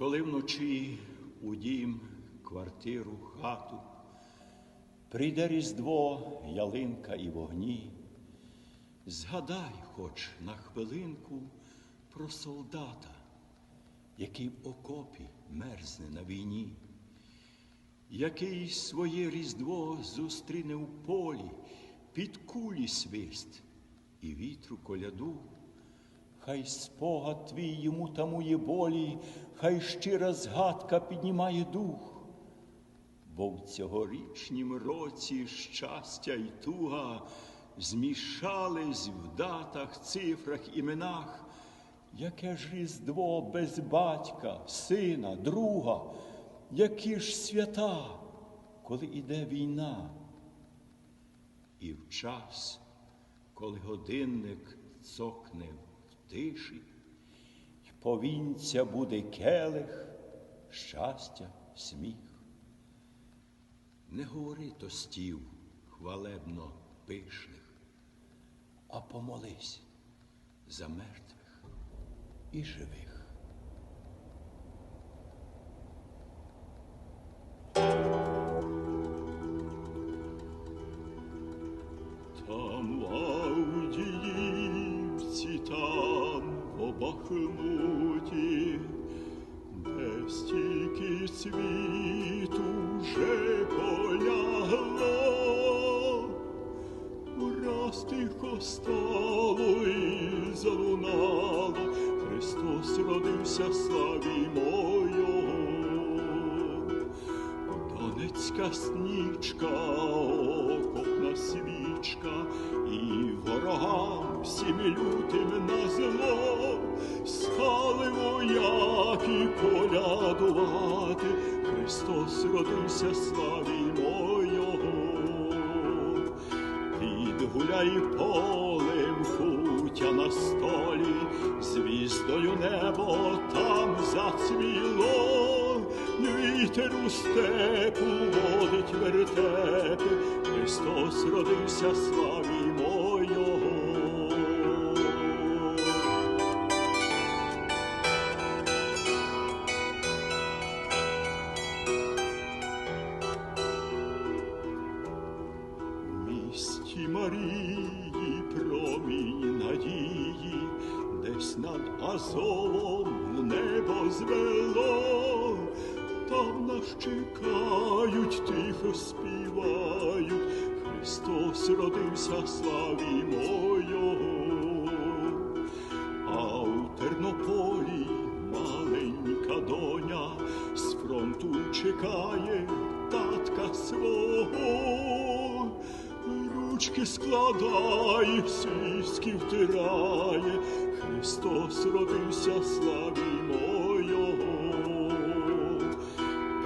коли вночі у дім, квартиру, хату прийде Різдво, ялинка і вогні, згадай хоч на хвилинку про солдата, який в окопі мерзне на війні, який своє Різдво зустріне в полі під кулі свист і вітру коляду. Хай спогад твій йому тамує болі, хай щира згадка піднімає дух, бо в цьогорічнім році щастя й туга змішались в датах, цифрах, іменах, яке ж різдво без батька, сина, друга, які ж свята, коли іде війна. І в час, коли годинник цокне тиші, й повінця буде келих, щастя, сміх. Не говори тостів хвалебно пишних, а помолись за мертвих і живих. Там в в Бахмуті, де стільки світу вже полягло, раз тихо стало і залунало, Христос родився, славі мойого. Донецька снічка, окопна свічка, і ворогам всім лютим на зло стали вояки колядувати, Христос родився, славі мойого. Підгуляй полем кутя на столі, звіздою небо там зацвіло, вітер у степу водить вертепи, Христос родився, славі мойого. Місті Марії промінь надії, десь над Азовом небо звело, там нас чекають, тихо співають, Христос родився, славі мойого. А у Тернополі маленька доня з фронту чекає татка свого, ручки складає, сіськи втирає, Христос родився, славі мойого.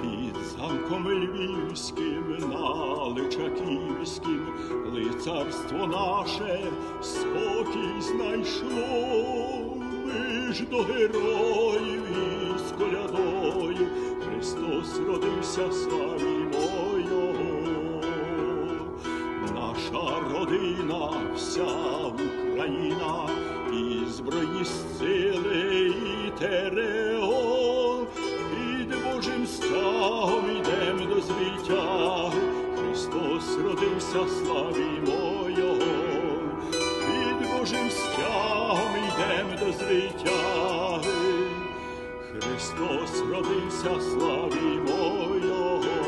Під замком львівським, на Личаківським, лицарство наше спокій знайшло, ми ж до героїв із колядою, Христос родився, славі родина, вся Україна, і збройні сили, і ТРО, під Божим стагом йдем до звитяги, Христос родився, славі мойого, під Божим стягом йдем до звитяги, Христос родився, славі мойого.